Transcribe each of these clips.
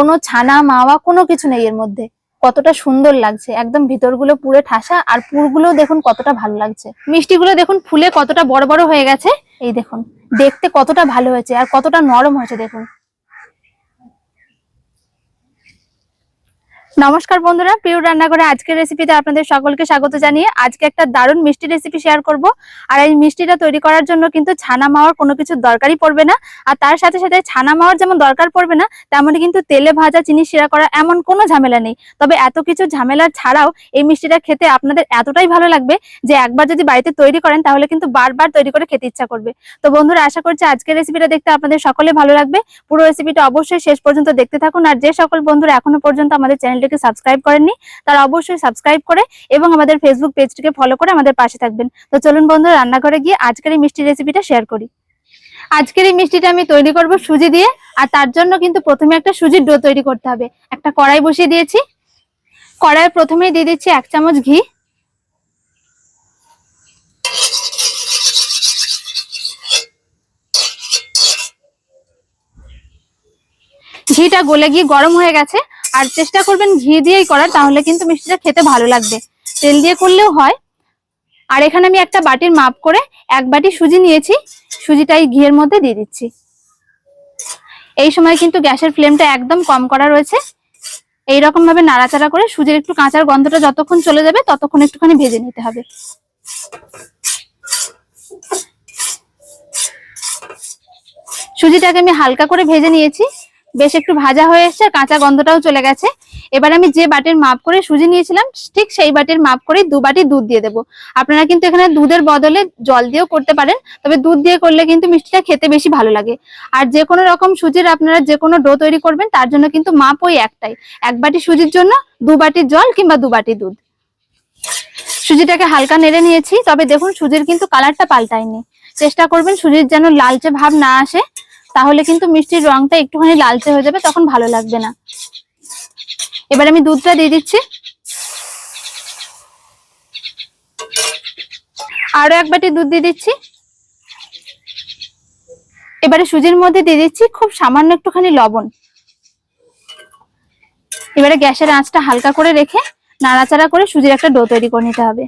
কোনো ছানা, মাওয়া কোনো কিছু নেই এর মধ্যে। কতটা সুন্দর লাগছে। একদম ভিতরগুলো পুরে ঠাসা আর পুরগুলো দেখুন কতটা ভালো লাগছে। মিষ্টিগুলো দেখুন ফুলে কতটা বড় বড় হয়ে গেছে। এই দেখুন, দেখতে কতটা ভালো হয়েছে আর কতটা নরম হয়েছে দেখুন। নমস্কার বন্ধুরা, প্রিয় রান্নাঘরে আজকের রেসিপিতে আপনাদের সকলকে স্বাগত জানিয়ে আজকে একটা দারুণ মিষ্টি রেসিপি শেয়ার করব। আর এই মিষ্টিটা তৈরি করার জন্য কিন্তু ছানা মাওয়ার কোনো কিছু দরকারই পড়বে না। আর তার সাথে সাথে ছানা মাওয়ার যেমন দরকার পড়বে না, তেমনই কিন্তু তেলে ভাজা চিনি শিরা করা এমন কোনো ঝামেলা নেই। তবে এত কিছু ঝামেলা ছাড়াও এই মিষ্টিটা খেতে আপনাদের এতটাই ভালো লাগবে যে একবার যদি বাড়িতে তৈরি করেন তাহলে কিন্তু বারবার তৈরি করে খেতে ইচ্ছা করবে। তো বন্ধুরা, আশা করছি আজকের রেসিপিটা দেখতে আপনাদের সকলে ভালো লাগবে। পুরো রেসিপিটা অবশ্যই শেষ পর্যন্ত দেখতে থাকুন। আর যে সকল বন্ধুরা এখনও পর্যন্ত আমাদের চ্যানেলটিকে সাবস্ক্রাইব করেননি, তারা অবশ্যই সাবস্ক্রাইব করে এবং আমাদের ফেসবুক পেজটিকে ফলো করে আমাদের পাশে থাকবেন। তো চলুন বন্ধুরা, রান্নাঘরে গিয়ে আজকের এই মিষ্টি রেসিপিটা শেয়ার করি। আজকের এই মিষ্টিটা আমি তৈরি করব সুজি দিয়ে, আর তার জন্য কিন্তু প্রথমে একটা সুজির ডো তৈরি করতে হবে। একটা কড়াই বসিয়ে দিয়েছি। কড়াইয়ে প্রথমেই দিয়ে দিচ্ছি এক চামচ ঘি। ঘিটা গলে গিয়ে গরম হয়ে গেছে। আর চেষ্টা করবেন ঘি দিয়েই করার, তাহলে কিন্তু মিষ্টিটা খেতে ভালো লাগবে। তেল দিয়ে করলেও হয়। আর এখানে আমি একটা বাটির মাপ করে এক বাটি সুজি নিয়েছি। সুজিটাই ঘিয়ের মধ্যে দিয়ে দিচ্ছি। এই সময় কিন্তু গ্যাসের ফ্লেমটা একদম কম করা রয়েছে। এই রকম ভাবে নাড়াচাড়া করে সুজির একটু কাঁচার গন্ধটা যতক্ষণ চলে যাবে, ততক্ষণ একটুখানি ভেজে নিতে হবে। সুজিটাকে আমি হালকা করে ভেজে নিয়েছি। বেশ একটু ভাজা হয়ে এসেছে, আর কাঁচা গন্ধটাও চলে গেছে। এবার আমি যে বাটির মাপ করে সুজি নিয়েছিলাম, ঠিক সেই বাটির মাপ করে দু বাটি দুধ দিয়ে দেবো। আপনারা কিন্তু এখানে দুধের বদলে জল দিয়েও করতে পারেন, তবে দুধ দিয়ে করলে কিন্তু মিষ্টিটা খেতে বেশি ভালো লাগে। আর যে কোনো রকম সুজির আপনারা যে কোনো ডো তৈরি করবেন, তার জন্য কিন্তু মাপ ওই একটাই। এক বাটি সুজির জন্য দু বাটি জল কিংবা দু বাটি দুধ। সুজিটাকে হালকা নেড়ে নিয়েছি, তবে দেখুন সুজির কিন্তু কালারটা পাল্টায়নি। চেষ্টা করবেন সুজির যেন লালচে ভাব না আসে। তাহলে কিন্তু মিষ্টির রংটা একটুখানি লালচে হয়ে যাবে, তখন ভালো লাগবে না। এবার আমি দুধটা দিয়ে দিচ্ছি। আরও এক বাটি দুধ দিয়ে দিচ্ছি। এবারে সুজির মধ্যে দিয়ে দিচ্ছি খুব সামান্য একটুখানি লবণ। এবারে গ্যাসের আঁচটা হালকা করে রেখে নাড়াচাড়া করে সুজির একটা ডো তৈরি করে নিতে হবে।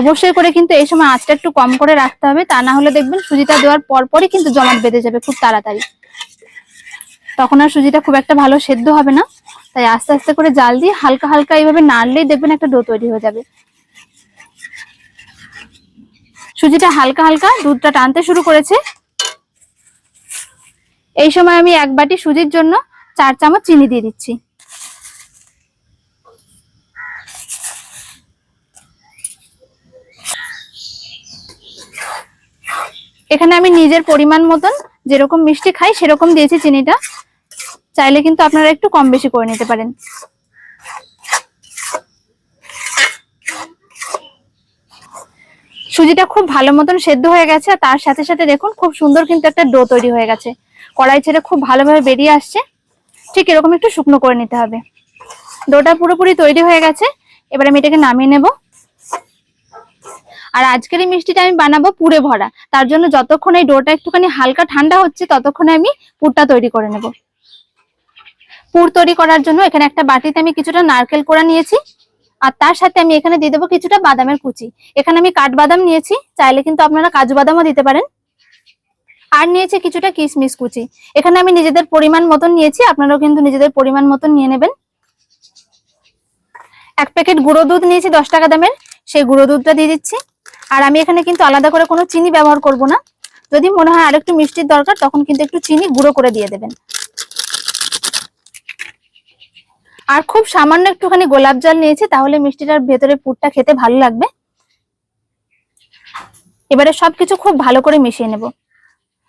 অবশ্যই করে কিন্তু এই সময় আঁচটা একটু কম করে রাখতে হবে। তা না হলে দেখবেন সুজিটা দেওয়ার পরপরই কিন্তু জমাট বেঁধে যাবে খুব তাড়াতাড়ি। তখন আর সুজিটা খুব একটা ভালো সেদ্ধ হবে না। তাই আস্তে আস্তে করে জাল দিয়ে হালকা হালকা এইভাবে নাড়লেই দেখবেন একটা ডো তৈরি হয়ে যাবে। সুজিটা হালকা হালকা দুধটা টানতে শুরু করেছে। এই সময় আমি এক বাটি সুজির জন্য চার চামচ চিনি দিয়ে দিচ্ছি। এখানে আমি নিজের পরিমাণ মতন যেরকম মিষ্টি খাই, সেরকম দিয়েছি চিনিটা। চাইলে কিন্তু আপনারা একটু কম বেশি করে নিতে পারেন। সুজিটা খুব ভালো মতন সেদ্ধ হয়ে গেছে, আর তার সাথে সাথে দেখুন, খুব সুন্দর কিন্তু একটা ডো তৈরি হয়ে গেছে। কড়াই ছেড়ে খুব ভালোভাবে বেরিয়ে আসছে। ঠিক এরকম একটু শুকনো করে নিতে হবে। ডোটা পুরোপুরি তৈরি হয়ে গেছে। এবার আমি এটাকে নামিয়ে নেব। আর আজকের এই মিষ্টিটা আমি বানাবো পুরে ভরা। তার জন্য যতক্ষণ এই ডোটা একটুখানি হালকা ঠান্ডা হচ্ছে, ততক্ষণে আমি পুরটা তৈরি করে নেব। পুর তৈরি করার জন্য এখানে একটা বাটিতে আমি কিছুটা নারকেল কোড়া নিয়েছি, আর তার সাথে আমি এখানে দিয়ে দেবো কিছুটা বাদামের কুচি। এখানে আমি কাঠবাদাম নিয়েছি, চাইলে কিন্তু আপনারা কাজু বাদামও দিতে পারেন। আর নিয়েছি কিছুটা কিশমিশ কুচি। এখানে আমি নিজেদের পরিমাণ মতন নিয়েছি, আপনারাও কিন্তু নিজেদের পরিমাণ মতন নিয়ে নেবেন। এক প্যাকেট গুঁড়ো দুধ নিয়েছি দশ টাকা দামের, সেই গুঁড়ো দুধটা দিয়ে দিচ্ছি। আর আমি এখানে কিন্তু আলাদা করে কোনো চিনি ব্যবহার করব না। যদি মনে হয় আরেকটু মিষ্টির দরকার, তখন কিন্তু একটু চিনি গুঁড়ো করে দিয়ে দেবেন। আর খুব সামান্য একটুখানি গোলাপ জল নিয়েছি, তাহলে মিষ্টিটার ভেতরে পুরটা খেতে ভালো লাগবে। এবারে সবকিছু খুব ভালো করে মিশিয়ে নেব।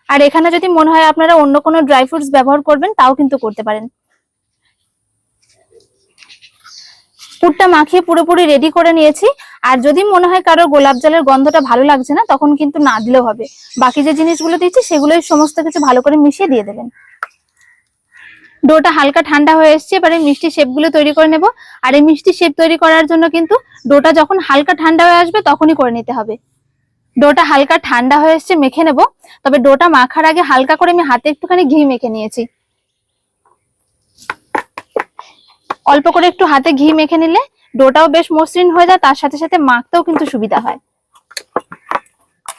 আর এখানে যদি মনে হয় আপনারা অন্য কোনো ড্রাই ফ্রুটস ব্যবহার করবেন, তাও কিন্তু করতে পারেন। পুরটা মাখিয়ে পুরোপুরি রেডি করে নিয়েছি। আর যদি মনে হয় কারোর গোলাপ জলের গন্ধটা ভালো লাগছে না, তখন কিন্তু না দিলেও হবে। বাকি যে জিনিসগুলো দিচ্ছি, সেগুলোই সমস্ত কিছু ভালো করে মিশিয়ে দিয়ে দেবেন। ডোটা হালকা ঠান্ডা হয়ে এসছে, এবারে মিষ্টি শেপগুলো তৈরি করে নেব। আর এই মিষ্টি শেপ তৈরি করার জন্য কিন্তু ডোটা যখন হালকা ঠান্ডা হয়ে আসবে, তখনই করে নিতে হবে। ডোটা হালকা ঠান্ডা হয়ে এসছে, মেখে নেব। তবে ডোটা মাখার আগে হালকা করে আমি হাতে একটুখানি ঘি মেখে নিয়েছি। অল্প করে একটু হাতে ঘি মেখে নিলে ডোটাও বেশ মসৃণ হয়ে যায়, তার সাথে সাথে মাখতেও কিন্তু সুবিধা হয়।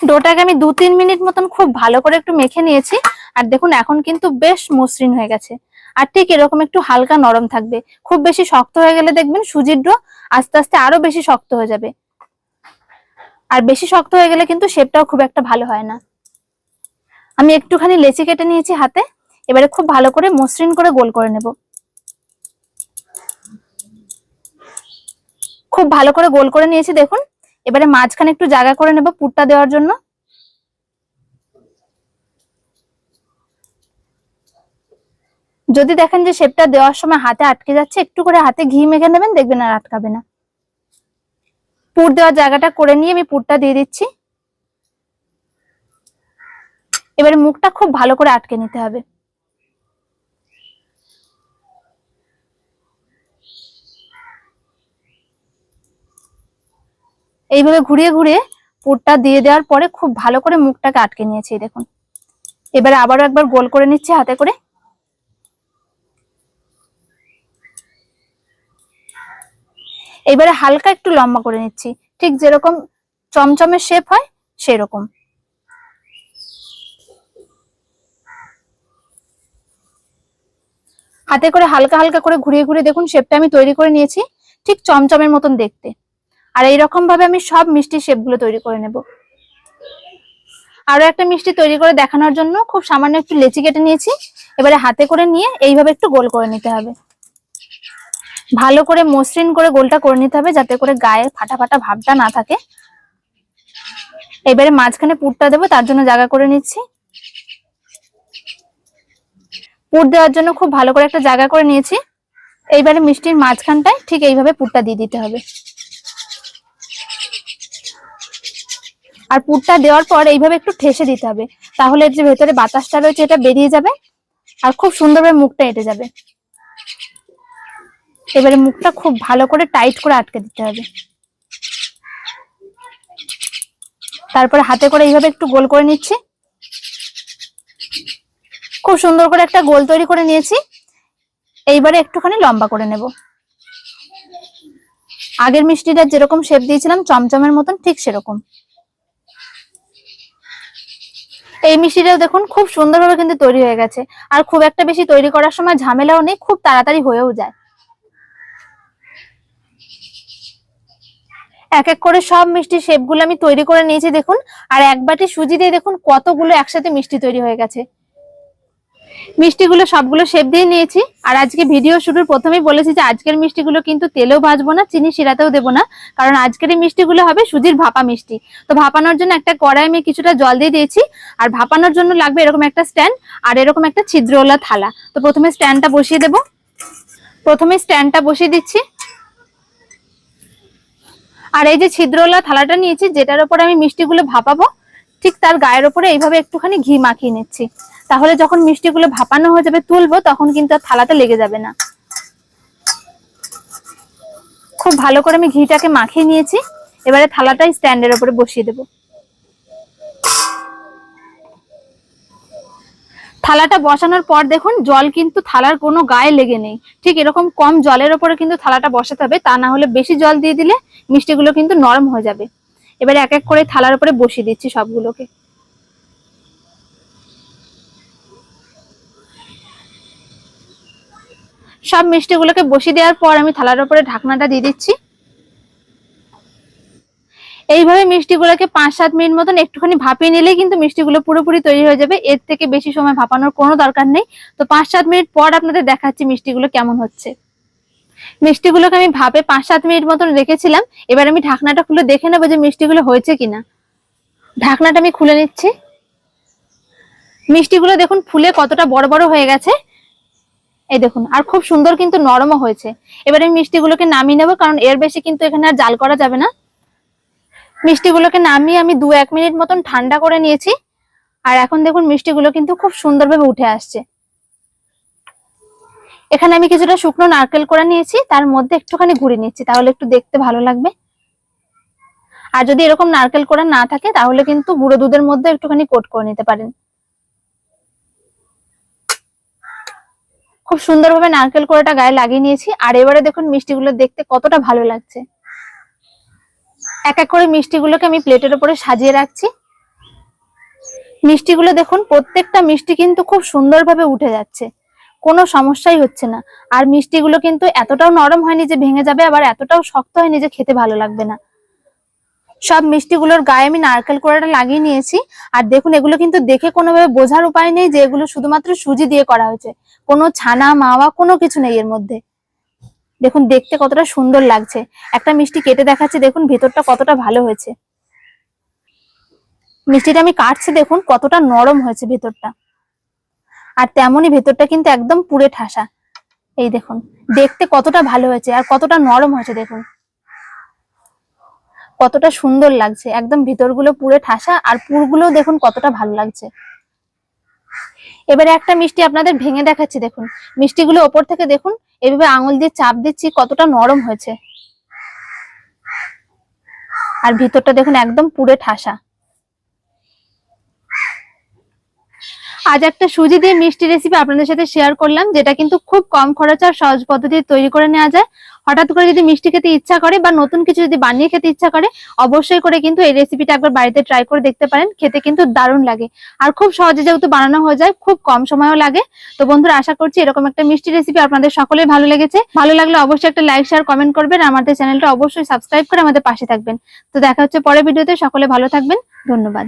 ডোটাকে আমি দু তিন মিনিট মতন খুব ভালো করে একটু মেখে নিয়েছি, আর দেখুন এখন কিন্তু বেশ মসৃণ হয়ে গেছে। আর ঠিক এরকম একটু হালকা নরম থাকবে। খুব বেশি শক্ত হয়ে গেলে দেখবেন সুজির ডো আস্তে আস্তে আরও বেশি শক্ত হয়ে যাবে। আর বেশি শক্ত হয়ে গেলে কিন্তু শেপটাও খুব একটা ভালো হয় না। আমি একটুখানি লেচি কেটে নিয়েছি হাতে, এবারে খুব ভালো করে মসৃণ করে গোল করে নেব। খুব ভালো করে গোল করে নিয়েছি, দেখুন। এবারে মাঝখানে একটু জায়গা করে নেব পুরটা দেওয়ার জন্য। যদি দেখেন যে শেপটা দেওয়ার সময় হাতে আটকে যাচ্ছে, একটু করে হাতে ঘি মেখে নেবেন, দেখবেন আর আটকাবে না। পুর দেওয়ার জায়গাটা করে নিয়ে আমি পুরটা দিয়ে দিচ্ছি। এবারে মুখটা খুব ভালো করে আটকে নিতে হবে। এইভাবে ঘুরিয়ে ঘুরিয়ে পুরটা দিয়ে দেওয়ার পরে খুব ভালো করে মুখটাকে আটকে নিয়েছি দেখুন। এবারে আবারও একবার গোল করে নিচ্ছি হাতে করে। এবারে হালকা একটু লম্বা করে নিচ্ছি। ঠিক যেরকম চমচমের শেপ হয়, সেরকম। হাতে করে হালকা হালকা করে ঘুরিয়ে ঘুরিয়ে দেখুন শেপটা আমি তৈরি করে নিয়েছি। ঠিক চমচমের মতন দেখতে। আর এইরকম ভাবে আমি সব মিষ্টি শেপগুলো তৈরি করে নেব। আরও একটা মিষ্টি তৈরি করে দেখানোর জন্য খুব সামান্য একটু লেচি কেটে নিয়েছি। এবারে হাতে করে নিয়ে এইভাবে একটু গোল করে নিতে হবে। ভালো করে মসৃণ করে গোলটা করে নিতে হবে যাতে করে গায়ে ফাটা ফাটা ভাবটা না থাকে। এবারে মাঝখানে পুরটা দেবো, তার জন্য জায়গা করে নিচ্ছি। পুর দেওয়ার জন্য খুব ভালো করে একটা জায়গা করে নিয়েছি। এইবারে মিষ্টির মাঝখানটায় ঠিক এইভাবে পুরটা দিয়ে দিতে হবে। আর পুরটা দেওয়ার পর এইভাবে একটু ঠেসে দিতে হবে। তাহলে যে ভেতরে বাতাসটা রয়েছে এটা বেরিয়ে যাবে আর খুব সুন্দরভাবে মুখটা এঁটে যাবে। এবারে মুখটা খুব ভালো করে টাইট করে আটকে দিতে হবে। তারপরে হাতে করে এইভাবে একটু গোল করে নিচ্ছি। খুব সুন্দর করে একটা গোল তৈরি করে নিয়েছি। এইবারে একটুখানি লম্বা করে নেব। আগের মিষ্টিটা যেরকম শেপ দিয়েছিলাম, চমচমের মতন ঠিক সেরকম। এই মিষ্টিটাও দেখুন, খুব সুন্দরভাবে কিন্তু তৈরি হয়ে গেছে। আর খুব একটা বেশি তৈরি করার সময় ঝামেলাও নেই, খুব তাড়াতাড়ি হয়েও যায়। এক এক করে সব মিষ্টি শেপগুলো আমি তৈরি করে নিয়েছি, দেখুন। আর এক বাটি সুজি দিয়ে দেখুন, কতগুলো একসাথে মিষ্টি তৈরি হয়ে গেছে। মিষ্টিগুলো সবগুলো শেপ দিয়ে নিয়েছি। আর আজকে ভিডিও শুরুর প্রথমেই বলেছি যে আজকের মিষ্টিগুলো কিন্তু তেলেও ভাজবো না, চিনি শিরাতেও দেবো না। কারণ আজকের এই মিষ্টিগুলো হবে সুজির ভাপা মিষ্টি। তো ভাপানোর জন্য একটা কড়াই আমি কিছুটা জল দিয়ে দিয়েছি। আর ভাপানোর জন্য লাগবে এরকম একটা স্ট্যান্ড আর এরকম একটা ছিদ্রওয়ালা থালা। তো প্রথমে স্ট্যান্ডটা বসিয়ে দেব। প্রথমে স্ট্যান্ডটা বসিয়ে দিচ্ছি। আর এই যে ছিদ্রওয়ালা থালাটা নিয়েছি, যেটার উপরে আমি মিষ্টিগুলো ভাপাবো, ঠিক তার গায়ের ওপরে এইভাবে একটুখানি ঘি মাখিয়ে নিচ্ছি। তাহলে যখন মিষ্টিগুলো ভাপানো হয়ে যাবে তুলবো, তখন কিন্তু আর থালাতে লেগে যাবে না। খুব ভালো করে আমি ঘিটাকে মাখিয়ে নিয়েছি। এবারে থালাটাই স্ট্যান্ডের উপরে বসিয়ে দেব। থালাটা বসানোর পর দেখুন, জল কিন্তু থালার কোনো গায়ে লেগে নেই। ঠিক এরকম কম জলের ওপরে কিন্তু থালাটা বসাতে হবে, তা না হলে বেশি জল দিয়ে দিলে মিষ্টিগুলো কিন্তু নরম হয়ে যাবে। এবারে এক এক করে থালার উপরে বসিয়ে দিচ্ছি সবগুলোকে। সব মিষ্টিগুলোকে বসিয়ে দেওয়ার পর আমি থালার উপরে ঢাকনাটা দিয়ে দিচ্ছি। এইভাবে মিষ্টিগুলোকে পাঁচ সাত মিনিট মতন একটুখানি ভাপিয়ে নিলেই কিন্তু মিষ্টিগুলো পুরোপুরি তৈরি হয়ে যাবে। এর থেকে বেশি সময় ভাপানোর কোনো দরকার নেই। তো পাঁচ সাত মিনিট পর আপনাদের দেখাচ্ছি মিষ্টিগুলো কেমন হচ্ছে। মিষ্টিগুলোকে আমি ভাপে পাঁচ সাত মিনিট মতন রেখেছিলাম। এবার আমি ঢাকনাটা খুলে দেখে নেব যে মিষ্টিগুলো হয়েছে কিনা। ঢাকনাটা আমি খুলে নিচ্ছি। মিষ্টিগুলো দেখুন ফুলে কতটা বড় বড় হয়ে গেছে। এই দেখুন, আর খুব সুন্দর কিন্তু নরমও হয়েছে। এবার আমি মিষ্টিগুলোকে নামিয়ে নেব, কারণ এর বেশি কিন্তু এখানে আর জাল করা যাবে না। মিষ্টিগুলোকে নামিয়ে আমি দু এক মিনিট মতন ঠান্ডা করে নিয়েছি। আর এখন দেখুন, মিষ্টিগুলো কিন্তু খুব সুন্দরভাবে উঠে আসছে। এখানে আমি কিছুটা শুকনো নারকেল করে নিয়েছি, তার মধ্যে একটুখানি ঘুরে নিচ্ছি, তাহলে একটু দেখতে ভালো লাগবে। আর যদি এরকম নারকেল কোড়া না থাকে, তাহলে কিন্তু গুঁড়ো দুধের মধ্যে একটুখানি কোট করে নিতে পারেন। খুব সুন্দরভাবে নারকেল কোড়াটা গায়ে লাগিয়ে নিয়েছি। আর এবারে দেখুন মিষ্টিগুলো দেখতে কতটা ভালো লাগছে। এক এক করে মিষ্টিগুলোকে আমি প্লেটের উপরে সাজিয়ে রাখছি। মিষ্টিগুলো দেখুন, প্রত্যেকটা মিষ্টি কিন্তু খুব সুন্দরভাবে উঠে যাচ্ছে। কোনো সমস্যাই হচ্ছে না। আর মিষ্টিগুলো কিন্তু এতটাও নরম হয়নি যে ভেঙে যাবে, আবার এতটাও শক্ত হয়নি যে খেতে ভালো লাগবে না। সব মিষ্টিগুলোর গায়ে আমি নারকেল কোড়াটা লাগিয়ে নিয়েছি। আর দেখুন, এগুলো কিন্তু দেখে কোনোভাবে বোঝার উপায় নেই যে এগুলো শুধুমাত্র সুজি দিয়ে করা হয়েছে। কোনো ছানা, মাওয়া, কোনো কিছু নেই এর মধ্যে। দেখুন, দেখতে কতটা সুন্দর লাগছে। একটা মিষ্টি কেটে দেখাচ্ছি, দেখুন, ভেতরটা কতটা ভালো হয়েছে। মিষ্টিটা আমি কাটছি, দেখুন, কতটা নরম হয়েছে ভেতরটা। আর তেমনই ভেতরটা কিন্তু একদম পুড়ে ঠাসা। এই দেখুন, দেখতে কতটা ভালো হয়েছে আর কতটা নরম হয়েছে, দেখুন। কতটা সুন্দর লাগছে। একদম ভিতরগুলো পুরে ঠাসা, আর পুরগুলোও দেখুন কতটা ভালো লাগছে। এবারে একটা মিষ্টি আপনাদের ভেঙে দেখাচ্ছি, দেখুন। মিষ্টিগুলো ওপর থেকে দেখুন, এভাবে আঙুল দিয়ে চাপ দিচ্ছি, কতটা নরম হয়েছে। আর ভিতরটা দেখুন একদম পুরে ঠাসা। আজ একটা সুজি দিয়ে মিষ্টি রেসিপি আপনাদের সাথে শেয়ার করলাম, যেটা কিন্তু খুব কম খরচ আর সহজ পদ্ধতিতে তৈরি করে নেওয়া যায়। হঠাৎ করে যদি মিষ্টি খেতে ইচ্ছা করে বা নতুন কিছু যদি বানিয়ে খেতে ইচ্ছা করে, অবশ্যই করে কিন্তু এই রেসিপিটা একবার বাড়িতে ট্রাই করে দেখতে পারেন। খেতে কিন্তু দারুণ লাগে। আর খুব সহজে যেহেতু বানানো হয়ে যায়, খুব কম সময়ও লাগে। তো বন্ধুরা, আশা করছি এরকম একটা মিষ্টি রেসিপি আপনাদের সকলেই ভালো লেগেছে। ভালো লাগলে অবশ্যই একটা লাইক শেয়ার কমেন্ট করবেন। আমাদের চ্যানেলটা অবশ্যই সাবস্ক্রাইব করে আমাদের পাশে থাকবেন। তো দেখা হচ্ছে পরের ভিডিওতে সকলে ভালো থাকবেন। ধন্যবাদ।